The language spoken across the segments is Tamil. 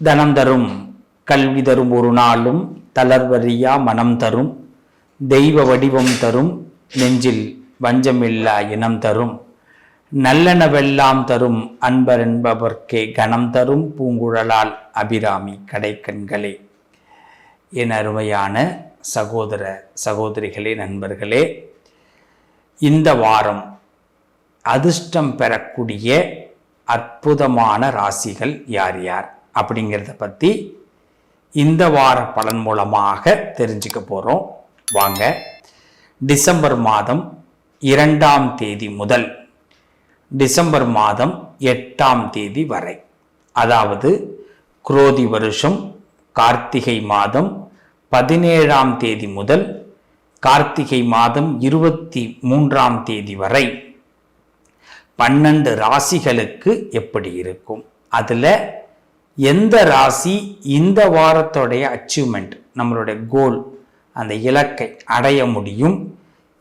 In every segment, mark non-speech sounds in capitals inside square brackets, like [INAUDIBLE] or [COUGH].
தனம் தரும் கல்வி தரும் ஒரு நாளும் தளர்வறியா மனம் தரும். தெய்வ வடிவம் தரும் நெஞ்சில் வஞ்சமில்லா இனம் தரும். நல்லனவெல்லாம் தரும் அன்பர் என்பவர்க்கே கணம் தரும் பூங்குழலால் அபிராமி கடைக்கண்களே. என் அருமையான சகோதர சகோதரிகளே நண்பர்களே இந்த வாரம் அதிர்ஷ்டம் பெறக்கூடிய அற்புதமான ராசிகள் யார் யார்? அப்படிங்கிறத பற்றி இந்த வார பலன் மூலமாக தெரிஞ்சுக்க போகிறோம் வாங்க. டிசம்பர் மாதம் இரண்டாம் தேதி முதல் டிசம்பர் மாதம் எட்டாம் தேதி வரை. அதாவது குரோதி வருஷம் கார்த்திகை மாதம் பதினேழாம் தேதி முதல் கார்த்திகை மாதம் இருபத்தி மூன்றாம் தேதி வரை. பன்னெண்டு ராசிகளுக்கு எப்படி இருக்கும்? அதில் எந்த ராசி இந்த வாரத்தோடைய அச்சீவ்மெண்ட் நம்மளுடைய கோல் அந்த இலக்கை அடைய முடியும்?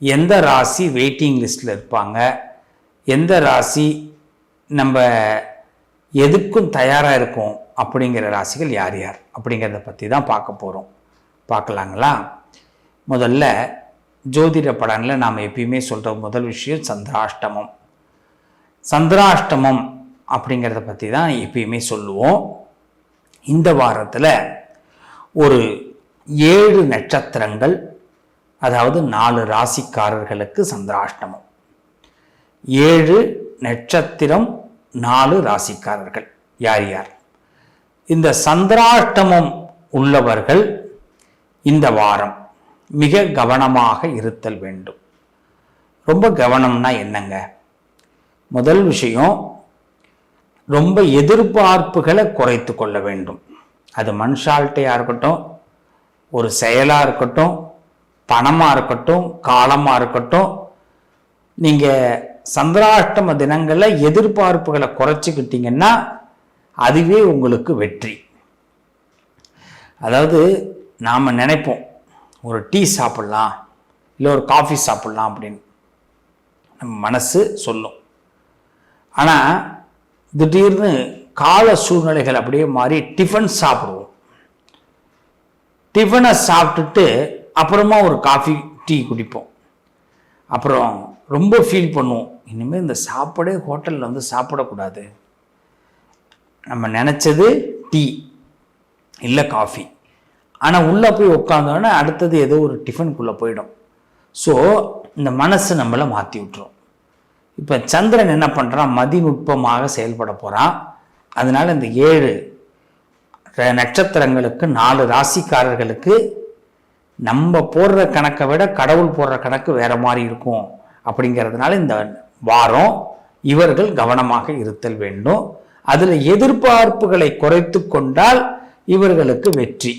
எந்த ராசி வெயிட்டிங் லிஸ்ட்டில் இருப்பாங்க? எந்த ராசி நம்ம எதுக்கும் தயாராக இருக்கும்? அப்படிங்கிற ராசிகள் யார் யார்? அப்படிங்கிறத பற்றி தான் பார்க்க போகிறோம் பார்க்கலாங்களா? முதல்ல ஜோதிட படங்களில் நாம் எப்பயுமே சொல்கிற முதல் விஷயம் சந்திராஷ்டமம். சந்திராஷ்டமம் அப்படிங்கிறத பற்றி தான் எப்பயுமே சொல்லுவோம். இந்த வாரத்தில் ஒரு ஏழு நட்சத்திரங்கள் அதாவது நாலு ராசிக்காரர்களுக்கு சந்திராஷ்டமம். ஏழு நட்சத்திரம் நாலு ராசிக்காரர்கள். யார் யார்? இந்த சந்திராஷ்டமம் உள்ளவர்கள் இந்த வாரம் மிக கவனமாக இருத்தல் வேண்டும். ரொம்ப கவனம்னா என்னங்க? முதல் விஷயம் ரொம்ப எதிர்பார்ப்புகளை குறைத்து கொள்ள வேண்டும். அது மனுஷால்ட்டையாக இருக்கட்டும் ஒரு செயலாக இருக்கட்டும் பணமாக இருக்கட்டும் காலமாக இருக்கட்டும் நீங்கள் சந்திராஷ்டம தினங்களில் எதிர்பார்ப்புகளை குறைச்சிக்கிட்டீங்கன்னா அதுவே உங்களுக்கு வெற்றி. அதாவது நாம் நினைப்போம் ஒரு டீ சாப்பிட்லாம் இல்லை ஒரு காஃபி சாப்பிட்லாம் அப்படின்னு. நம்ம மனசு சொல்லும். ஆனால் திடீர்னு கால சூழ்நிலைகள் அப்படியே மாறி டிஃபன் சாப்பிடுவோம். டிஃபனை சாப்பிட்டுட்டு அப்புறமா ஒரு காஃபி டீ குடிப்போம். அப்புறம் ரொம்ப ஃபீல் பண்ணுவோம். இனிமேல் இந்த சாப்பாடே ஹோட்டலில் வந்து சாப்பிடக்கூடாது. நம்ம நினச்சது டீ இல்லை காஃபி ஆனால் உள்ளே போய் உட்காந்தோன்னே அடுத்தது ஏதோ ஒரு டிஃபனுக்குள்ளே போயிடும். ஸோ இந்த மனசு நம்மளை மாற்றி விட்டுரும். இப்போ சந்திரன் என்ன பண்ணுறான் மதிநுட்பமாக செயல்பட போகிறான் அதனால் இந்த ஏழு நட்சத்திரங்களுக்கு நாலு ராசிக்காரர்களுக்கு நம்ம போடுற கணக்கை விட கடவுள் போடுற கணக்கு வேறு மாதிரி இருக்கும் அப்படிங்கிறதுனால இந்த வாரம் இவர்கள் கவனமாக இருத்தல் வேண்டும். அதில் எதிர்பார்ப்புகளை குறைத்து கொண்டால் இவர்களுக்கு வெற்றி.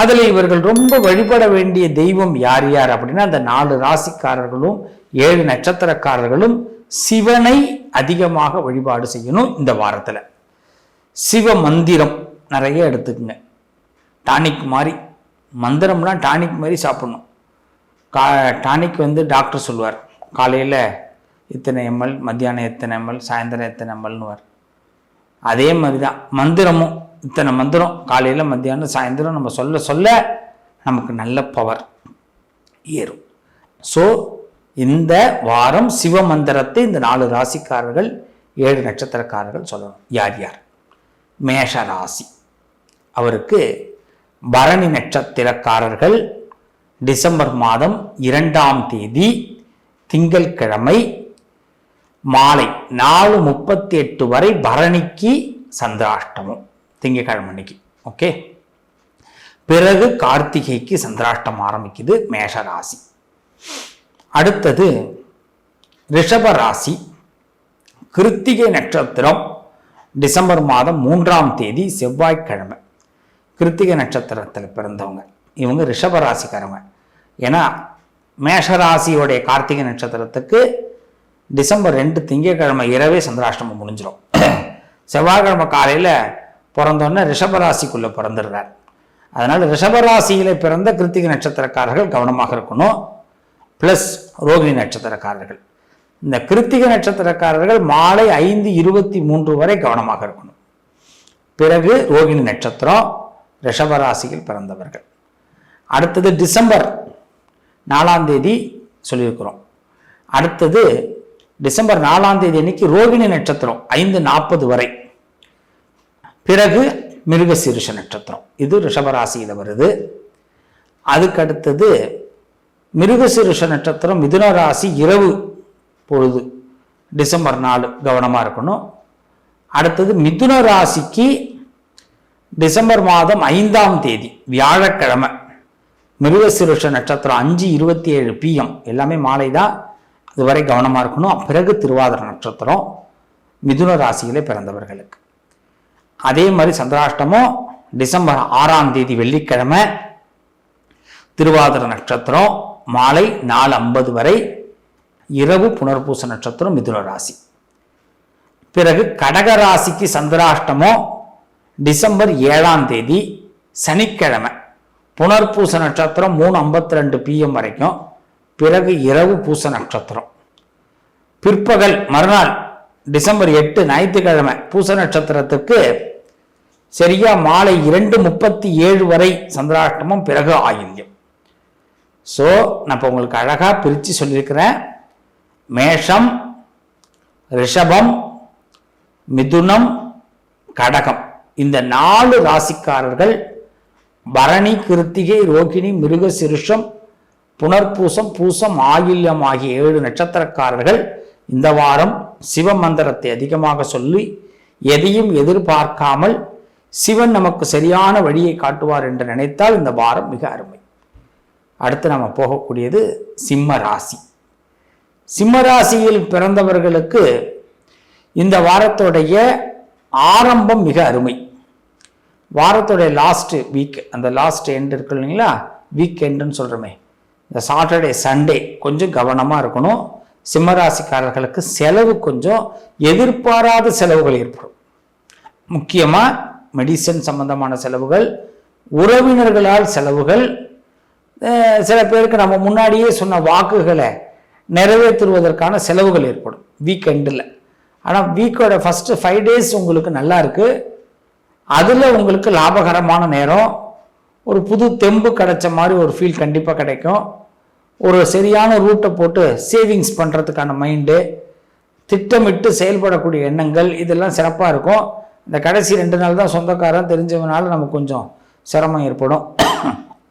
அதில் இவர்கள் ரொம்ப வழிபட வேண்டிய தெய்வம் யார் யார் அப்படின்னா அந்த நாலு ராசிக்காரர்களும் ஏழு நட்சத்திரக்காரர்களும் சிவனை அதிகமாக வழிபாடு செய்யணும் இந்த வாரத்தில். சிவ மந்திரம் நிறைய எடுத்துக்கங்க. டானிக் மாதிரி மந்திரம்லாம் டானிக் மாதிரி சாப்பிட்ணும். கா டானிக் வந்து டாக்டர் சொல்லுவார். காலையில் இத்தனை எம்எல் மத்தியானம் எத்தனை எம்எல் சாயந்தரம் எத்தனை எம்எல்னுவார். அதே மாதிரி தான் மந்திரமும். இத்தனை மந்திரம். காலையில் மத்தியானம் சாயந்தரம் நம்ம சொல்ல சொல்ல நமக்கு நல்ல பவர் ஏறும். ஸோ இந்த வாரம் சிவ மந்திரத்தை இந்த நாலு ராசிக்காரர்கள் ஏழு நட்சத்திரக்காரர்கள் சொல்லணும். யார் யார்? மேஷ ராசி. அவருக்கு பரணி நட்சத்திரக்காரர்கள் டிசம்பர் மாதம் இரண்டாம் தேதி திங்கள்கிழமை மாலை நாலு முப்பத்தி எட்டு வரை பரணிக்கு சந்திராஷ்டமம். திங்கக்கிழமை அன்னைக்கு. ஓகே பிறகு கார்த்திகைக்கு சந்திராஷ்டம் ஆரம்பிக்குது மேஷ ராசி. அடுத்தது ரிஷப ராசி. கிருத்திகை நட்சத்திரம் டிசம்பர் மாதம் மூன்றாம் தேதி செவ்வாய்க்கிழமை. கிருத்திகை நட்சத்திரத்தில் பிறந்தவங்க. இவங்க ரிஷப ராசிக்காரவங்க ஏன்னா மேஷராசியோடைய கார்த்திகை நட்சத்திரத்துக்கு டிசம்பர் ரெண்டு திங்கட்கிழமை இரவே சந்திராஷ்டமம் முடிஞ்சிடும் [CLEARS THROAT] செவ்வாய்க்கிழமை காலையில் பிறந்தோன்னே ரிஷபராசிக்குள்ளே பிறந்துடுறார். அதனால் ரிஷபராசியில் பிறந்த கிருத்திகை நட்சத்திரக்காரர்கள் கவனமாக இருக்கணும். ப்ளஸ் ரோகிணி நட்சத்திரக்காரர்கள். இந்த கிருத்திகை நட்சத்திரக்காரர்கள் மாலை ஐந்து இருபத்தி மூன்று வரை கவனமாக இருக்கணும். பிறகு ரோகிணி நட்சத்திரம் ரிஷபராசியில் பிறந்தவர்கள். அடுத்தது டிசம்பர் நாலாம் தேதி சொல்லியிருக்கிறோம். அடுத்தது டிசம்பர் நாலாம் தேதி அன்னைக்கு ரோகிணி நட்சத்திரம் ஐந்து நாற்பது வரை. பிறகு மிருகசீரிஷ நட்சத்திரம். இது ரிஷபராசியில் வருது. அதுக்கு அடுத்தது மிருகசீரிஷ நட்சத்திரம் மிதுன ராசி இரவு பொழுது டிசம்பர் நாலு கவனமாக இருக்கணும். அடுத்தது மிதுன ராசிக்கு டிசம்பர் மாதம் ஐந்தாம் தேதி வியாழக்கிழமை. மிருகசிருஷ நட்சத்திரம் அஞ்சு இருபத்தி ஏழு பிஎம் எல்லாமே மாலை தான் அதுவரை கவனமாக இருக்கணும். பிறகு திருவாதிர நட்சத்திரம் மிதுன ராசியிலே பிறந்தவர்களுக்கு. அதே மாதிரி சந்திராஷ்டமம் டிசம்பர் ஆறாம் தேதி வெள்ளிக்கிழமை திருவாதிர நட்சத்திரம் மாலை நாலு ஐம்பது வரை இரவு புனர்பூச நட்சத்திரம் மிதுன ராசி. பிறகு கடக ராசிக்கு சந்திராஷ்டமம் டிசம்பர் ஏழாம் தேதி சனிக்கிழமை. புனர்பூச நட்சத்திரம் மூணு ஐம்பத்தி ரெண்டு பிஎம் வரைக்கும். பிறகு இரவு பூச நட்சத்திரம். பிற்பகல் மறுநாள் டிசம்பர் எட்டு ஞாயிற்றுக்கிழமை பூச நட்சத்திரத்துக்கு சரியா மாலை இரண்டு முப்பத்தி ஏழு வரை சந்திராஷ்டமம் பிறகு ஆயுள்யம் ஸோ நான் இப்போ உங்களுக்கு அழகாக பிரித்து சொல்லியிருக்கிறேன். மேஷம் ரிஷபம் மிதுனம் கடகம். இந்த நாலு ராசிக்காரர்கள் பரணி கிருத்திகை ரோகிணி மிருக சிருஷம் புனர்பூசம் பூசம் ஆயில்யம் ஆகிய ஏழு நட்சத்திரக்காரர்கள் இந்த வாரம் சிவ மந்திரத்தை அதிகமாக சொல்லி எதையும் எதிர்பார்க்காமல் சிவன் நமக்கு சரியான வழியை காட்டுவார் என்று நினைத்தால் இந்த வாரம் மிக அருமை. அடுத்து நம்ம போகக்கூடியது சிம்ம ராசி சிம்ம ராசியில் பிறந்தவர்களுக்கு இந்த வாரத்துடைய ஆரம்பம் மிக அருமை. வாரத்துடைய லாஸ்ட் வீக் அந்த லாஸ்ட் எண்ட் இருக்கு இல்லைங்களா? வீக் எண்டுன்னு சொல்கிறோமே இந்த சாட்டர்டே சண்டே கொஞ்சம் கவனமாக இருக்கணும். சிம்மராசிக்காரர்களுக்கு செலவு கொஞ்சம் எதிர்பாராத செலவுகள் ஏற்படும். முக்கியமாக மெடிசன் சம்பந்தமான செலவுகள் உறவினர்களால் செலவுகள் சில பேருக்கு நம்ம முன்னாடியே சொன்ன வாக்குகளை நிறைவேற்றுவதற்கான செலவுகள் ஏற்படும். வீக்கெண்டில் ஆனால் வீக்கோட ஃபஸ்ட்டு ஃபைவ் டேஸ் உங்களுக்கு நல்லா இருக்குது அதில் உங்களுக்கு லாபகரமான நேரம் ஒரு புது தெம்பு கிடைச்ச மாதிரி ஒரு ஃபீல் கண்டிப்பாக கிடைக்கும். ஒரு சரியான ரூட்டை போட்டு சேவிங்ஸ் பண்ணுறதுக்கான மைண்டு திட்டமிட்டு செயல்படக்கூடிய எண்ணங்கள் இதெல்லாம் சிறப்பாக இருக்கும். இந்த கடைசி ரெண்டு நாள் தான் சொந்தக்காரன் தெரிஞ்சவனால நமக்கு கொஞ்சம் சிரமம் ஏற்படும்.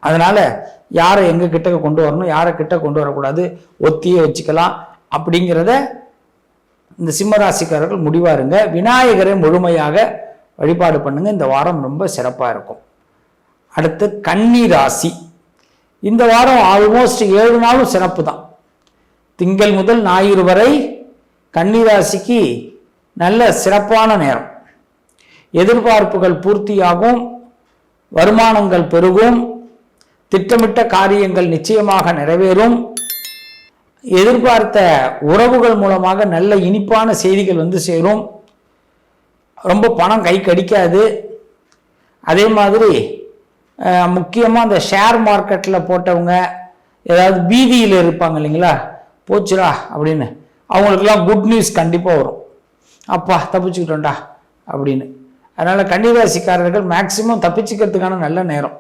அதனால் யாரை எங்கே கிட்டக்க கொண்டு வரணும் யாரை கிட்ட கொண்டு வரக்கூடாது ஒத்தியே வச்சுக்கலாம் அப்படிங்கிறத இந்த சிம்மராசிக்காரர்கள் முடிவாருங்க. விநாயகரை முழுமையாக வழிபாடு பண்ணுங்கள் இந்த வாரம் ரொம்ப சிறப்பாக இருக்கும். அடுத்து கன்னி ராசி. இந்த வாரம் ஆல்மோஸ்ட் ஏழு நாளும் சிறப்பு தான் திங்கள் முதல் ஞாயிறு வரை கன்னிராசிக்கு நல்ல சிறப்பான நேரம். எதிர்பார்ப்புகள் பூர்த்தியாகும் வருமானங்கள் பெருகும் திட்டமிட்ட காரியங்கள் நிச்சயமாக நிறைவேறும். எதிர்பார்த்த உறவுகள் மூலமாக நல்ல இனிப்பான செய்திகள் வந்து சேரும். ரொம்ப பணம் கை கடிக்காது. அதே மாதிரி முக்கியமாக அந்த ஷேர் மார்க்கெட்டில் போட்டவங்க ஏதாவது பீதியில் இருப்பாங்க இல்லைங்களா? போச்சுடா அப்படின்னு. அவங்களுக்கெல்லாம் குட் நியூஸ் கண்டிப்பாக வரும். அப்பா தப்பிச்சுக்கிட்டோண்டா அப்படின்னு. அதனால் கன்னிராசிக்காரர்கள் மேக்சிமம் தப்பிச்சுக்கிறதுக்கான நல்ல நேரம்.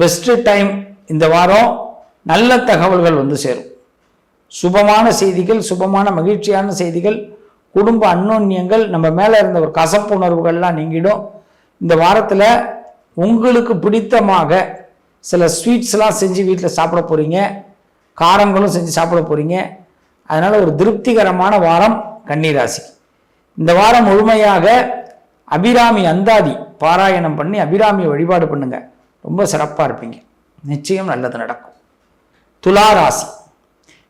பெஸ்ட்டு டைம் இந்த வாரம் நல்ல தகவல்கள் வந்து சேரும். சுபமான செய்திகள் சுபமான மகிழ்ச்சியான செய்திகள் குடும்ப அன்னோன்யங்கள் நம்ம மேலே இருந்த ஒரு கசப்புணர்வுகள்லாம் நீங்கிடும். இந்த வாரத்தில் உங்களுக்கு பிடித்தமாக சில ஸ்வீட்ஸ்லாம் செஞ்சு வீட்டில் சாப்பிட போகிறீங்க காரங்களும் செஞ்சு சாப்பிட போகிறீங்க அதனால் ஒரு திருப்திகரமான வாரம் கன்னிராசி இந்த வாரம் முழுமையாக அபிராமி அந்தாதி பாராயணம் பண்ணி அபிராமியை வழிபாடு பண்ணுங்க. ரொம்ப சிறப்பாக இருப்பீங்க. நிச்சயம் நல்லது நடக்கும். துலா ராசி.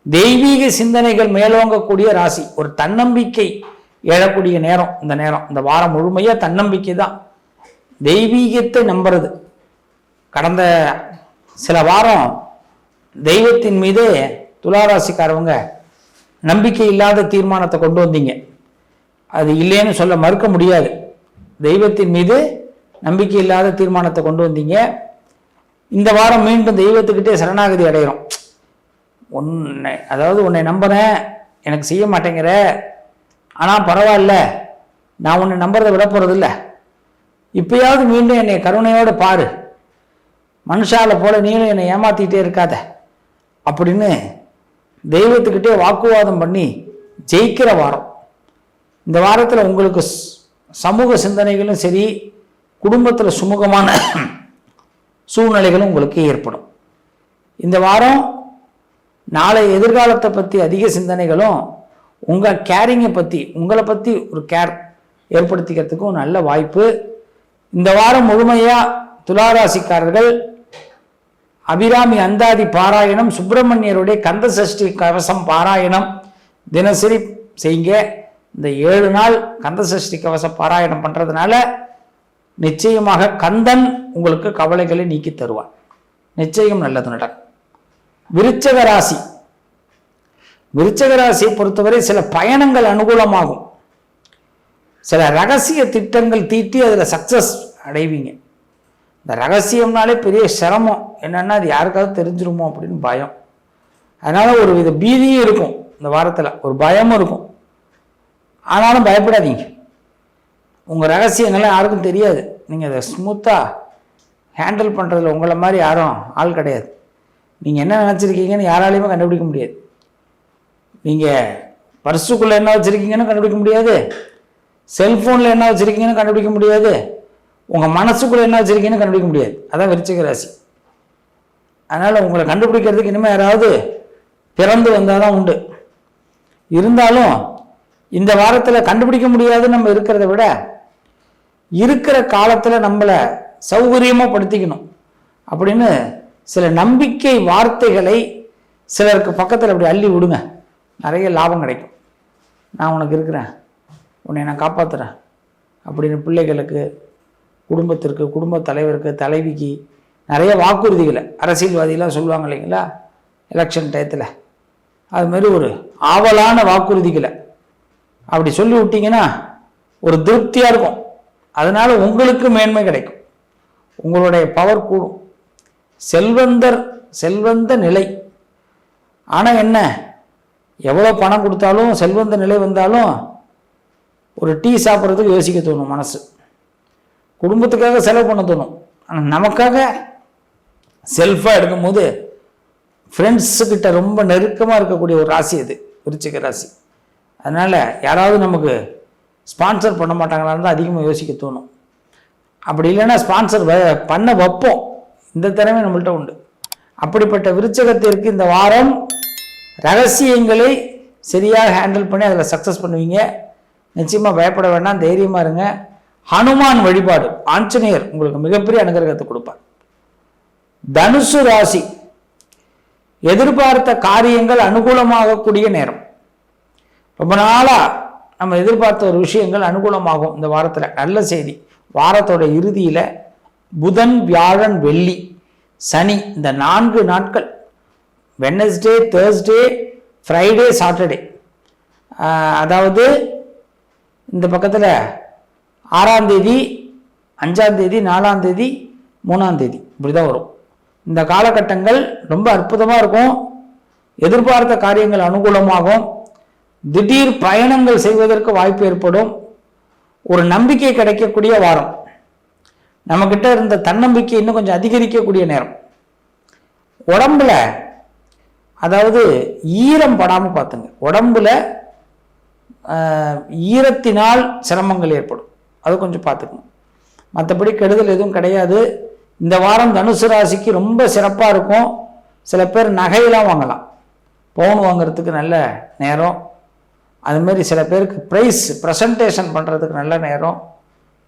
தெய்வீக சிந்தனைகள் மேலோங்கக்கூடிய ராசி. ஒரு தன்னம்பிக்கை எழக்கூடிய நேரம். இந்த நேரம். இந்த வாரம் முழுமையாக தன்னம்பிக்கை தான். தெய்வீகத்தை நம்புறது. கடந்த சில வாரம் தெய்வத்தின் மீது துளாராசிக்காரவங்க நம்பிக்கை இல்லாத தீர்மானத்தை கொண்டு வந்தீங்க. அது இல்லைன்னு சொல்ல மறுக்க முடியாது. தெய்வத்தின் மீது நம்பிக்கை இல்லாத தீர்மானத்தை கொண்டு வந்தீங்க. இந்த வாரம் மீண்டும் தெய்வத்துக்கிட்டே சரணாகதி அடைகிறோம். உன்னை அதாவது உன்னை நம்புறேன் எனக்கு செய்ய மாட்டேங்கிற ஆனால் பரவாயில்ல நான் உன்னை நம்புறதை விட போகிறதில்ல இப்பயாவது மீண்டும் என்னை கருணையோடு பாரு. மனுஷால போல நீங்களும் என்னை ஏமாத்திட்டே இருக்காத. அப்படின்னு தெய்வத்துக்கிட்டே வாக்குவாதம் பண்ணி ஜெயிக்கிற வாரம். இந்த வாரத்தில் உங்களுக்கு ஸ்- சமூக சிந்தனைகளும் சரி குடும்பத்தில் சுமூகமான [CLEARS THROAT] சூழ்நிலைகளும் உங்களுக்கு ஏற்படும். இந்த வாரம் நாளை எதிர்காலத்தை பற்றி அதிக சிந்தனைகளும் உங்கள் கேரிங்கை பற்றி உங்களை பற்றி ஒரு கேர் ஏற்படுத்திக்கிறதுக்கும் நல்ல வாய்ப்பு. இந்த வாரம் முழுமையாக துளாராசிக்காரர்கள் அபிராமி அந்தாதி பாராயணம் சுப்பிரமணியருடைய கந்த சஷ்டி கவசம் பாராயணம் தினசரி செய்யுங்க. இந்த ஏழு நாள் கந்த சஷ்டி கவசம் பாராயணம் பண்ணுறதுனால நிச்சயமாக கந்தன் உங்களுக்கு கவலைகளை நீக்கி தருவான். நிச்சயம் நல்லது நடக்கும். விருச்சக ராசி. விருச்சக ராசியை பொறுத்தவரை சில பயணங்கள் அனுகூலமாகும். சில ரகசிய திட்டங்கள் தீட்டி அதில் சக்ஸஸ் அடைவீங்க. இந்த ரகசியம்னாலே பெரிய சிரமம். என்னன்னா அது யாருக்காவது தெரிஞ்சிருமோ அப்படின்னு பயம். அதனால் ஒரு வித பீதியும் இருக்கும் இந்த வாரத்தில். ஒரு பயமும் இருக்கும். ஆனாலும் பயப்படாதீங்க. உங்கள் ரகசியங்கள்லாம் யாருக்கும் தெரியாது. நீங்கள் அதை ஸ்மூத்தாக ஹேண்டில் பண்ணுறதுல உங்களை மாதிரி யாரும் ஆள் கிடையாது. நீங்கள் என்ன நினச்சிருக்கீங்கன்னு யாராலையுமே கண்டுபிடிக்க முடியாது. நீங்கள் பர்சுக்குள்ளே என்ன வச்சுருக்கீங்கன்னு கண்டுபிடிக்க முடியாது. செல்ஃபோனில் என்ன வச்சுருக்கீங்கன்னு கண்டுபிடிக்க முடியாது. உங்கள் மனசுக்குள்ளே என்ன வச்சுருக்கீங்கன்னு கண்டுபிடிக்க முடியாது. அதான் விருச்சிக ராசி. அதனால் உங்களை கண்டுபிடிக்கிறதுக்கு இனிமேல் யாராவது பிறந்து வந்தால் தான் உண்டு. இருந்தாலும் இந்த வாரத்தில் கண்டுபிடிக்க முடியாது நம்ம இருக்கிறத விட இருக்கிற காலத்தில் நம்மளை சௌகரியமாக படுத்திக்கணும். அப்படின்னு சில நம்பிக்கை வார்த்தைகளை சிலருக்கு பக்கத்தில் அப்படி அள்ளி விடுங்க. நிறைய லாபம் கிடைக்கும். நான் உனக்கு இருக்கிறேன். உன்னை நான் காப்பாற்றுறேன் அப்படின்னு பிள்ளைகளுக்கு குடும்பத்திற்கு குடும்ப தலைவருக்கு தலைவிக்கு நிறைய வாக்குறுதிகளை அரசியல்வாதிகளாக சொல்லுவாங்க இல்லைங்களா? எலெக்ஷன் டயத்தில் அதுமாரி ஒரு ஆவலான வாக்குறுதிகளை. அப்படி சொல்லி விட்டீங்கன்னா ஒரு திருப்தியாக இருக்கும். அதனால் உங்களுக்கு மேன்மை கிடைக்கும். உங்களுடைய பவர் கூடும். செல்வந்தர் செல்வந்த நிலை. ஆனால் என்ன? எவ்வளோ பணம் கொடுத்தாலும் செல்வந்த நிலை வந்தாலும் ஒரு டீ சாப்பிட்றதுக்கு யோசிக்க தோணும் மனசு. குடும்பத்துக்காக செலவு பண்ண தோணும். ஆனால் நமக்காக செல்ஃபாக எடுக்கும்போது ஃப்ரெண்ட்ஸுக்கிட்ட ரொம்ப நெருக்கமாக இருக்கக்கூடிய ஒரு ராசி அது விருச்சிக ராசி. அதனால் யாராவது நமக்கு ஸ்பான்சர் பண்ண மாட்டாங்களான்னு தான் அதிகமாக யோசிக்க தோணும். அப்படி இல்லைன்னா ஸ்பான்சர் பண்ண வைப்போம். இந்த திறமை நம்மள்ட்ட உண்டு. அப்படிப்பட்ட விருச்சகத்திற்கு இந்த வாரம் ரகசியங்களை சரியாக ஹேண்டில் பண்ணி அதில் சக்ஸஸ் பண்ணுவீங்க. நிச்சயமாக பயப்பட வேண்டாம் தைரியமாக இருங்க. ஹனுமான் வழிபாடு ஆஞ்சநேயர் உங்களுக்கு மிகப்பெரிய அனுகிரகத்தை கொடுப்பார். தனுசு ராசி எதிர்பார்த்த காரியங்கள் அனுகூலமாகக்கூடிய நேரம். ரொம்ப நாளாக நம்ம எதிர்பார்த்த ஒரு விஷயங்கள் அனுகூலமாகும் இந்த வாரத்தில். நல்ல செய்தி. வாரத்தோட இறுதியில் புதன் வியாழன் வெள்ளி சனி இந்த நான்கு நாட்கள். வெனஸ்டே தேர்ஸ்டே ஃப்ரைடே சாட்டர்டே அதாவது இந்த பக்கத்தில் ஆறாம் தேதி அஞ்சாம் தேதி நாலாம் தேதி மூணாம் தேதி. இப்படி தான் வரும். இந்த காலகட்டங்கள் ரொம்ப அற்புதமாக இருக்கும். எதிர்பார்த்த காரியங்கள் அனுகூலமாகும். திடீர் பயணங்கள் செய்வதற்கு வாய்ப்பு ஏற்படும். ஒரு நம்பிக்கை கிடைக்கக்கூடிய வாரம். நம்மக்கிட்ட இருந்த தன்னம்பிக்கை இன்னும் கொஞ்சம் அதிகரிக்கக்கூடிய நேரம். உடம்புல அதாவது ஈரம் படாமல் பார்த்துங்க. உடம்புல ஈரத்தினால் சிரமங்கள் ஏற்படும். அது கொஞ்சம் பார்த்துக்கணும். மற்றபடி கெடுதல் எதுவும் கிடையாது. இந்த வாரம் தனுசு ராசிக்கு ரொம்ப சிறப்பாக இருக்கும். சில பேர் நகையெல்லாம் வாங்கலாம். பவுன் வாங்குறதுக்கு நல்ல நேரம். அதுமாரி சில பேருக்கு ப்ரைஸ் ப்ரெசன்டேஷன் பண்ணுறதுக்கு நல்ல நேரம்.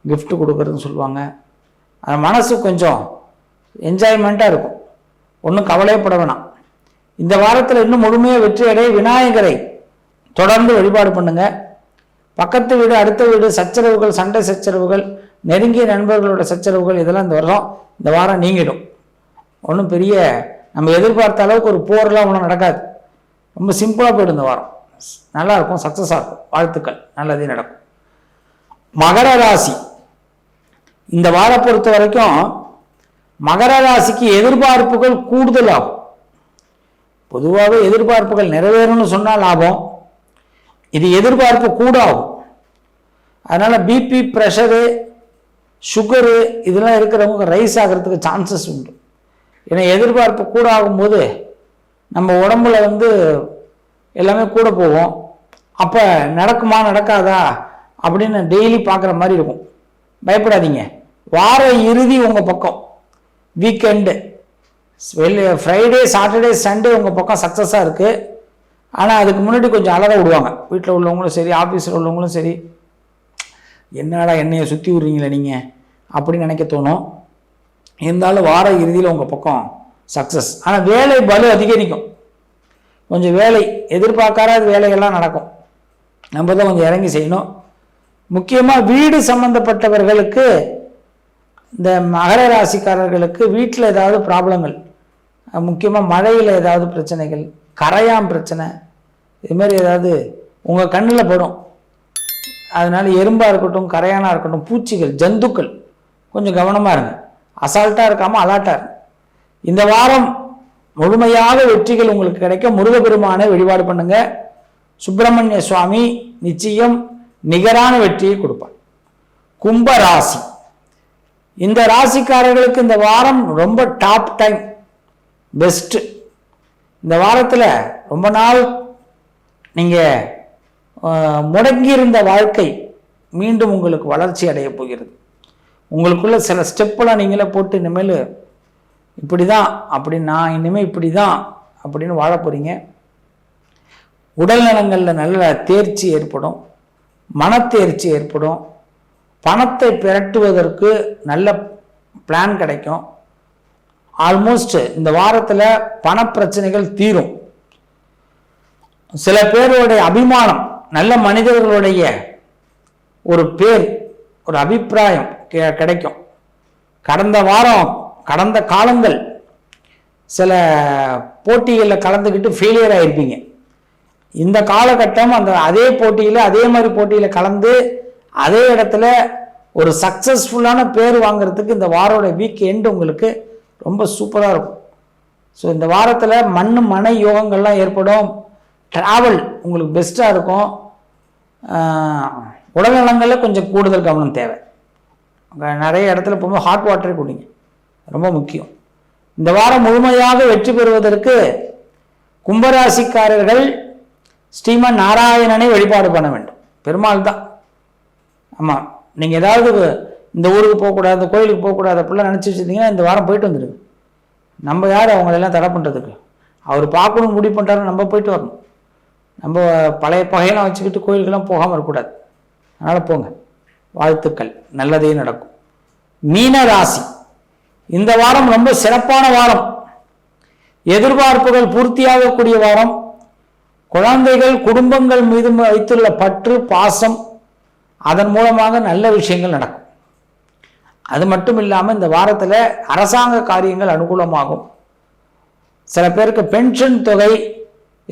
கிஃப்ட் கொடுக்குறதுன்னு சொல்லுவாங்க. அது மனசு கொஞ்சம் என்ஜாய்மெண்ட்டாக இருக்கும். ஒன்றும் கவலையப்பட வேணாம். இந்த வாரத்தில் இன்னும் முழுமையாக வெற்றி அடைய விநாயகரை தொடர்ந்து வழிபாடு பண்ணுங்க. பக்கத்து வீடு அடுத்த வீடு சச்சரவுகள் சண்டை சச்சரவுகள் நெருங்கிய நண்பர்களோட சச்சரவுகள் இதெல்லாம் இந்த வருஷம் இந்த வாரம் நீங்கிடும். ஒன்றும் பெரிய நம்ம எதிர்பார்த்த அளவுக்கு ஒரு போர்லாம் ஒன்றும் நடக்காது. ரொம்ப சிம்பிளாக போயிடும் இந்த வாரம். நல்லாயிருக்கும் சக்ஸஸாக இருக்கும். வாழ்த்துக்கள். நல்லதே நடக்கும். மகர ராசி. இந்த வாரம் பொறுத்த வரைக்கும் மகர ராசிக்கு எதிர்பார்ப்புகள் கூடுதல் ஆகும். பொதுவாகவே எதிர்பார்ப்புகள் நிறைவேறும்னு சொன்னால் லாபம். இது எதிர்பார்ப்பு கூட ஆகும் அதனால் பிபி ப்ரெஷரு சுகரு இதெல்லாம் இருக்கிறவங்க ரைஸ் ஆகிறதுக்கு சான்சஸ் உண்டு. ஏன்னா எதிர்பார்ப்பு கூட ஆகும்போது நம்ம உடம்புல வந்து எல்லாமே கூட போகும். அப்போ நடக்குமா நடக்காதா அப்படின்னு டெய்லி பார்க்குற மாதிரி இருக்கும். பயப்படாதீங்க. வார இறுதி உங்கள் பக்கம். வீக்கெண்டு வெள்ளி ஃப்ரைடே சாட்டர்டே சண்டே உங்கள் பக்கம் சக்ஸஸாக இருக்குது ஆனால் அதுக்கு முன்னாடி கொஞ்சம் அலற விடுவாங்க. வீட்டில் உள்ளவங்களும் சரி ஆஃபீஸில் உள்ளவங்களும் சரி. என்னடா என்னையை சுற்றி விட்றீங்களே நீங்கள் அப்படின்னு நினைக்க தோணும். இருந்தாலும் வார இறுதியில் உங்கள் பக்கம் சக்ஸஸ் ஆனால் வேலை பலு அதிகரிக்கும். கொஞ்சம் வேலை எதிர்பார்க்காத வேலைகள்லாம் நடக்கும். நம்ம தான் கொஞ்சம் இறங்கி செய்யணும். முக்கியமாக வீடு சம்மந்தப்பட்டவர்களுக்கு இந்த மகர ராசிக்காரர்களுக்கு வீட்டில் ஏதாவது ப்ராப்ளங்கள் முக்கியமாக மழையில் ஏதாவது பிரச்சனைகள் கரையான் பிரச்சனை. இதுமாரி ஏதாவது உங்கள் கண்ணில் படும். அதனால் எறும்பாக இருக்கட்டும் கரையானாக இருக்கட்டும் பூச்சிகள் ஜந்துக்கள் கொஞ்சம் கவனமாக இருங்க. அசால்ட்டாக இருக்காமல் அலாட்டாக இருங்க. இந்த வாரம் முழுமையாக வெற்றிகள் உங்களுக்கு கிடைக்க முருகப்பெருமானை வழிபாடு பண்ணுங்க. சுப்பிரமணிய சுவாமி நிச்சயம் நிகரான வெற்றியை கொடுப்பார். கும்ப ராசி. இந்த ராசிக்காரர்களுக்கு இந்த வாரம் ரொம்ப டாப் டைம் பெஸ்ட்டு. இந்த வாரத்தில் ரொம்ப நாள் நீங்கள் முடங்கியிருந்த வாழ்க்கை மீண்டும் உங்களுக்கு வளர்ச்சி அடைய போகிறது. உங்களுக்குள்ள சில ஸ்டெப்பெல்லாம் நீங்களே போட்டு இனிமேல் இப்படி தான் அப்படி நான் இனிமேல் இப்படி தான் அப்படின்னு வாழ போகிறீங்க உடல் நலங்களில் நல்ல தேர்ச்சி ஏற்படும். மனத்தேர்ச்சி ஏற்படும். பணத்தை பிரட்டுவதற்கு நல்ல பிளான் கிடைக்கும். ஆல்மோஸ்ட் இந்த வாரத்தில் பணப்பிரச்சனைகள் தீரும். சில பேருடைய அபிமானம் நல்ல மனிதர்களுடைய ஒரு பேர் ஒரு அபிப்பிராயம் கிடைக்கும். கடந்த வாரம் கடந்த காலங்கள் சில போட்டிகளில் கலந்துக்கிட்டு ஃபெயிலியர் ஆயிருப்பீங்க. இந்த காலகட்டம் அந்த அதே போட்டியில் அதே மாதிரி போட்டியில் கலந்து அதே இடத்துல ஒரு சக்ஸஸ்ஃபுல்லான பேர் வாங்குறதுக்கு இந்த வாரோட வீக் எண்டு உங்களுக்கு ரொம்ப சூப்பராக இருக்கும். ஸோ இந்த வாரத்தில் மண் மனை யோகங்கள்லாம் ஏற்படும். ட்ராவல் உங்களுக்கு பெஸ்ட்டாக இருக்கும். உடல்நலங்களில் கொஞ்சம் கூடுதல் கவனம் தேவை. நிறைய இடத்துல போகும்போது ஹாட் வாட்டரே குடிங்க. ரொம்ப முக்கியம். இந்த வாரம் முழுமையாக வெற்றி பெறுவதற்கு கும்பராசிக்காரர்கள் ஸ்ரீமன் நாராயணனை வழிபாடு பண்ண வேண்டும். பெருமாள் தான். ஆமாம் நீங்கள் ஏதாவது இந்த ஊருக்கு போகக்கூடாது இந்த கோயிலுக்கு போகக்கூடாது அப்படிலாம் நினச்சி வச்சுருந்தீங்கன்னா இந்த வாரம் போயிட்டு வந்துடுங்க. நம்ம யார் அவங்களெல்லாம் தடை பண்ணுறதுக்கு அவர் பார்க்கணும் முடிவு பண்ணுறாரு நம்ம போயிட்டு வரணும். நம்ம பழைய பகையெல்லாம் வச்சுக்கிட்டு கோயிலுக்கெல்லாம் போகாமல் இருக்கக்கூடாது. அதனால் போங்க. வாழ்த்துக்கள். நல்லதே நடக்கும். மீன ராசி. இந்த வாரம் ரொம்ப சிறப்பான வாரம். எதிர்பார்ப்புகள் பூர்த்தியாகக்கூடிய வாரம். குழந்தைகள் குடும்பங்கள் மீது வைத்துள்ள பற்று பாசம். அதன் மூலமாக நல்ல விஷயங்கள் நடக்கும். அது மட்டும் இல்லாமல் இந்த வாரத்தில் அரசாங்க காரியங்கள் அனுகூலமாகும். சில பேருக்கு பென்ஷன் தொகை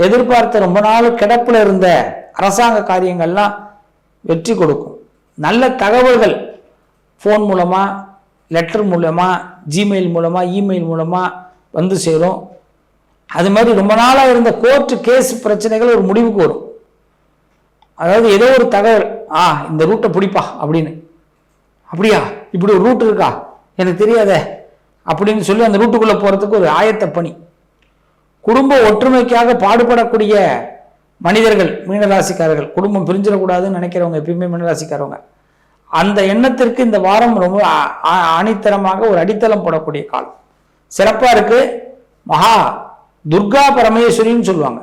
எதிர்பார்த்த ரொம்ப நாள் கிடப்பில் இருந்த அரசாங்க காரியங்கள்லாம் வெற்றி கொடுக்கும். நல்ல தகவல்கள் ஃபோன் மூலமாக லெட்டர் மூலமாக ஜிமெயில் மூலமாக இமெயில் மூலமாக வந்து சேரும். அது மாதிரி ரொம்ப நாளாக இருந்த கோர்ட்டு கேஸ் பிரச்சனைகள் ஒரு முடிவுக்கு வரும். அதாவது ஏதோ ஒரு தகவல் ஆ இந்த ரூட்டை பிடிப்பா அப்படின்னு. அப்படியா? இப்படி ஒரு ரூட் இருக்கா? எனக்கு தெரியாதே. அப்படின்னு சொல்லி அந்த ரூட்டுக்குள்ளே போகிறதுக்கு ஒரு ஆயத்த பணி. குடும்ப ஒற்றுமைக்காக பாடுபடக்கூடிய மனிதர்கள் மீனராசிக்காரர்கள் குடும்பம் பிரிஞ்சிடக்கூடாதுன்னு நினைக்கிறவங்க எப்பயுமே மீனராசிக்காரவங்க. அந்த எண்ணத்திற்கு இந்த வாரம் ரொம்ப ஆ- ஆ- ஆணித்தரமாக ஒரு அடித்தளம் போடக்கூடிய காலம். சிறப்பாக இருக்குது மகா துர்கா பரமேஸ்வரின்னு சொல்லுவாங்க.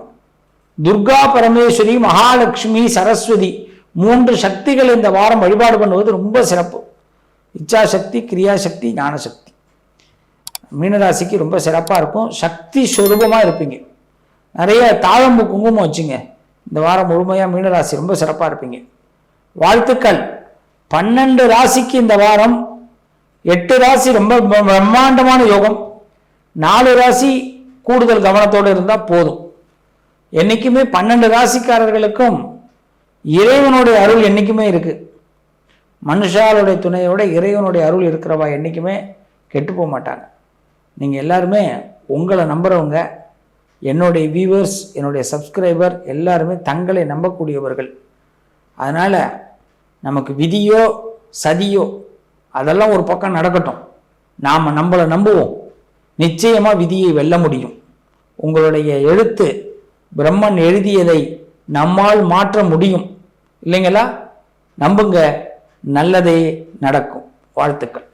துர்கா பரமேஸ்வரி மகாலட்சுமி சரஸ்வதி மூன்று சக்திகள் இந்த வாரம் வழிபாடு பண்ணுவது ரொம்ப சிறப்பு. இச்சாசக்தி கிரியாசக்தி ஞானசக்தி. மீனராசிக்கு ரொம்ப சிறப்பாக இருக்கும். சக்தி சொரூபமாக இருப்பீங்க. நிறைய தாழம்பு குங்குமம் வச்சுங்க. இந்த வாரம் முழுமையாக மீனராசி ரொம்ப சிறப்பாக இருப்பீங்க. வாழ்த்துக்கள். பன்னெண்டு ராசிக்கு இந்த வாரம் எட்டு ராசி ரொம்ப பிரம்மாண்டமான யோகம். நாலு ராசி கூடுதல் கவனத்தோடு இருந்தால் போதும். என்றைக்குமே பன்னெண்டு ராசிக்காரர்களுக்கும் இறைவனுடைய அருள் என்றைக்குமே இருக்குது மனுஷாளுடைய துணையோட இறைவனுடைய அருள் இருக்கிறவா என்றைக்குமே கெட்டு போக மாட்டாங்க. நீங்கள் எல்லாருமே உங்களை நம்புகிறவங்க என்னுடைய வியூவர்ஸ் என்னுடைய சப்ஸ்கிரைபர் எல்லாருமே தங்களை நம்பக்கூடியவர்கள். அதனால் நமக்கு விதியோ சதியோ அதெல்லாம் ஒரு பக்கம் நடக்கட்டும். நாம் நம்மளை நம்புவோம். நிச்சயமாக விதியை வெல்ல முடியும். உங்களுடைய எழுத்து பிரம்மன் எழுதியதை நம்மால் மாற்ற முடியும். இல்லைங்களா? நம்புங்க. நல்லதே நடக்கும். வாழ்த்துக்கள்.